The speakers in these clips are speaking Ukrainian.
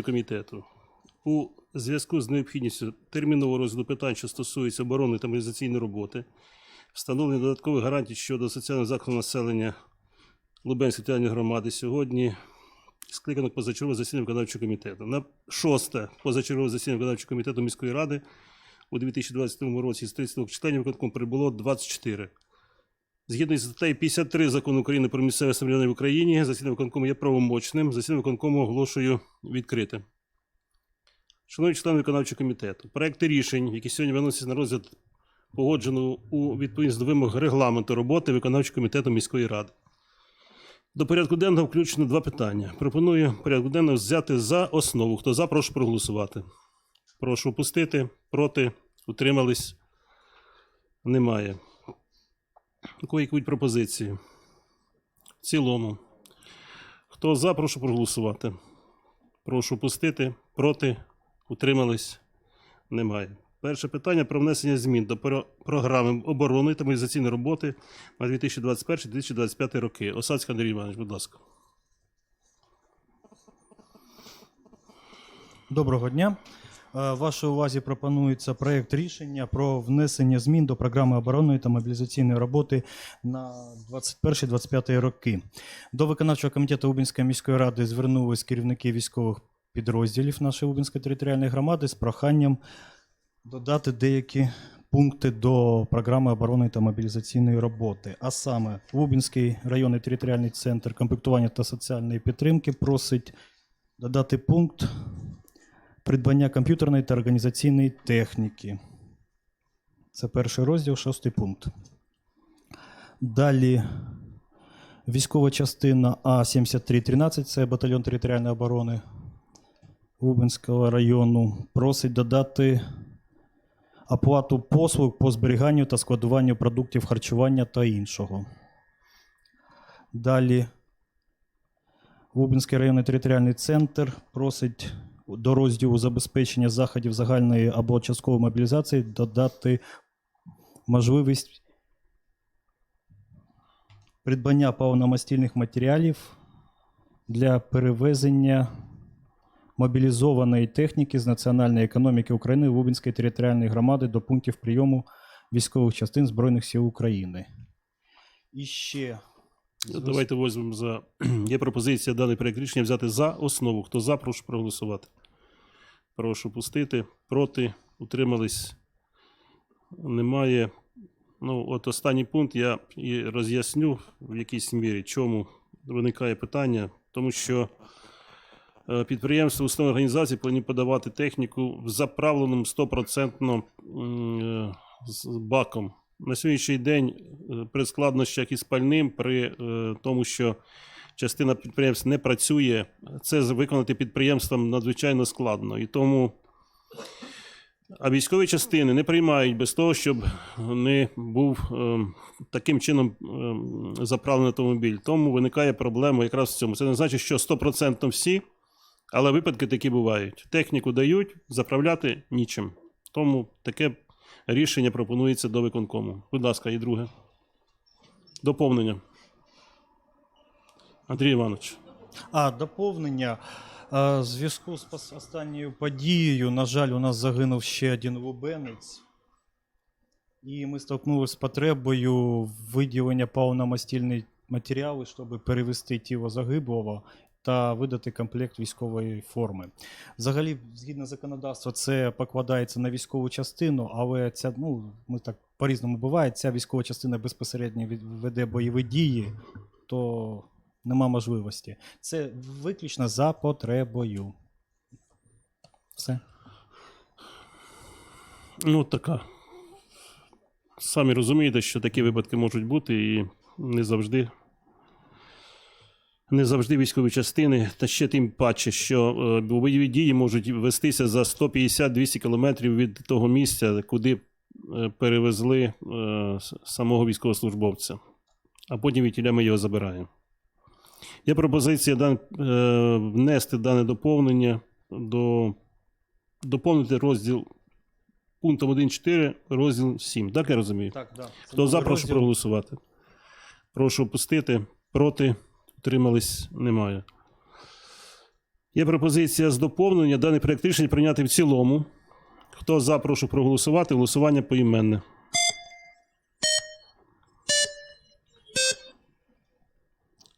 комітету у зв'язку з необхідністю термінового розгляду питань, що стосуються оборони та мобілізаційної роботи, встановлення додаткових гарантій щодо соціального захисту населення Лубенської територіальної громади сьогодні скликано позачергове засідання виконавчого комітету. На шосте позачергове засідання виконавчого комітету міської ради у 2020 році з 32 членів виконкому прибуло 24. Згідно з статтею 53 закону України про місцеве самоврядування в Україні, засідання виконкому є правомочним. Засідання виконкому оголошую відкрите. Шановні члени виконавчого комітету, проекти рішень, які сьогодні виносяться на розгляд, погоджено у відповідність до вимог регламенту роботи виконавчого комітету міської ради. До порядку денного включено два питання. Пропоную порядку денного взяти за основу. Хто за, прошу проголосувати. Прошу опустити. Проти. Утримались. Немає. У кого пропозиції? В цілому. Хто за, прошу проголосувати. Прошу пустити. Проти. Утримались. Немає. Перше питання про внесення змін до програми оборони та мобілізаційної роботи на 2021-2025 роки. Осадський Андрій Іванович, будь ласка. Доброго дня. Е, Вашій увазі пропонується проект рішення про внесення змін до програми оборонної та мобілізаційної роботи на 21-25 роки. До виконавчого комітету Лубенської міської ради звернулись керівники військових підрозділів нашої Лубенської територіальної громади з проханням додати деякі пункти до програми оборонної та мобілізаційної роботи. А саме Лубенський районний територіальний центр комплектування та соціальної підтримки просить додати пункт придбання комп'ютерної та організаційної техніки. Це перший розділ, шостий пункт. Далі військова частина А7313, це батальйон територіальної оборони Лубенського району, просить додати оплату послуг по зберіганню та складуванню продуктів харчування та іншого. Далі Лубенський районний територіальний центр просить до розділу забезпечення заходів загальної або часткової мобілізації додати можливість придбання паливно-мастильних матеріалів для перевезення мобілізованої техніки з національної економіки України Лубенської територіальної громади до пунктів прийому військових частин Збройних сил України. І ще Ну, Давайте візьмемо за. Є пропозиція даний проект рішення взяти за основу. Хто за, прошу проголосувати. Прошу пустити. Проти. Утримались. Немає. Ну, от останній пункт я і роз'ясню в якійсь мірі, чому виникає питання, тому що е, підприємства, установи організації повинні подавати техніку в заправленому 100% м, е, баком. На сьогоднішній день е, при складнощах із пальним, при тому, що частина підприємств не працює, це виконати підприємствам надзвичайно складно. І тому а військові частини не приймають без того, щоб не був е, таким чином е, заправлений автомобіль. Тому виникає проблема якраз в цьому. Це не значить, що 100% всі, але випадки такі бувають. Техніку дають, заправляти нічим. Тому таке рішення пропонується до виконкому. Будь ласка, і друге. Доповнення. Андрій Іванович. А, доповнення. В зв'язку з останньою подією, на жаль, у нас загинув ще один лубенець. І ми столкнулися з потребою виділення паливно-мастильних матеріалів, щоб перевести тіло загиблого та видати комплект військової форми. Взагалі, згідно законодавства, це покладається на військову частину, але ця, ну, ми так по-різному буває, ця військова частина безпосередньо веде бойові дії, то нема можливості. Це виключно за потребою. Все. Ну, така. Самі розумієте, що такі випадки можуть бути і не завжди. Не завжди військові частини, та ще тим паче, що е, бойові дії можуть вестися за 150-200 кілометрів від того місця, куди е, перевезли е, самого військовослужбовця, а потім від тіля ми його забираємо. Є пропозиція дан, е, внести дане доповнення до доповнити розділ пунктом 1.4, розділ 7. Так я розумію? Так, да. Хто за, прошу проголосувати. Прошу опустити. Проти. Утримались немає. Є пропозиція з доповнення. Даний проект рішення прийняти в цілому. Хто за, прошу проголосувати. Голосування поіменне.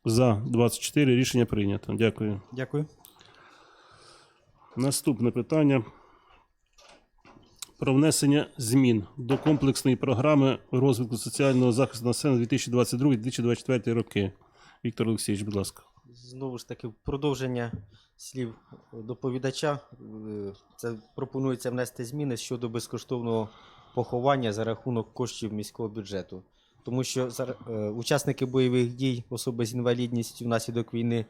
За 24 рішення прийнято. Дякую. Дякую. Наступне питання про внесення змін до комплексної програми розвитку соціального захисту населення 2022-2024 роки. Віктор Олексійович, будь ласка. Знову ж таки, в продовження слів доповідача, це пропонується внести зміни щодо безкоштовного поховання за рахунок коштів міського бюджету. Тому що е, учасники бойових дій, особи з інвалідністю внаслідок війни,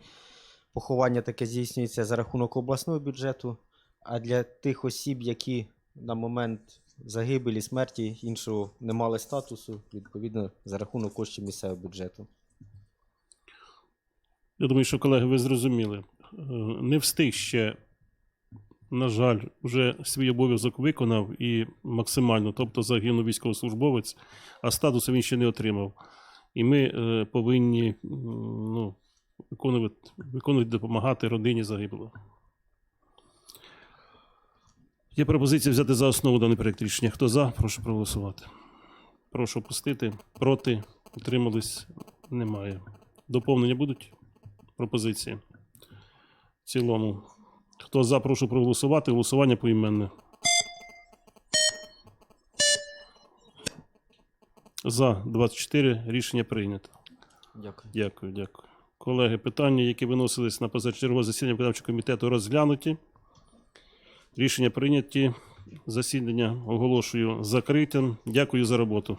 поховання таке здійснюється за рахунок обласного бюджету. А для тих осіб, які на момент загибелі, смерті іншого не мали статусу, відповідно за рахунок коштів місцевого бюджету. Я думаю, що колеги, ви зрозуміли. Е, Не встиг ще, на жаль, вже свій обов'язок виконав і максимально, тобто загинув військовослужбовець, а статусу він ще не отримав. І ми е, повинні ну, виконувати, виконувати, допомагати родині загиблого. Є пропозиція взяти за основу даний проєкт рішення. Хто за, прошу проголосувати. Прошу опустити. Проти. Утримались? Немає. Доповнення будуть? пропозиції. В цілому. Хто за, прошу проголосувати. Голосування поіменне. За 24 рішення прийнято. Дякую. Дякую, дякую. Колеги, питання, які виносились на позачергове засідання виконавчого комітету, розглянуті. Рішення прийняті. Засідання оголошую закритим. Дякую за роботу.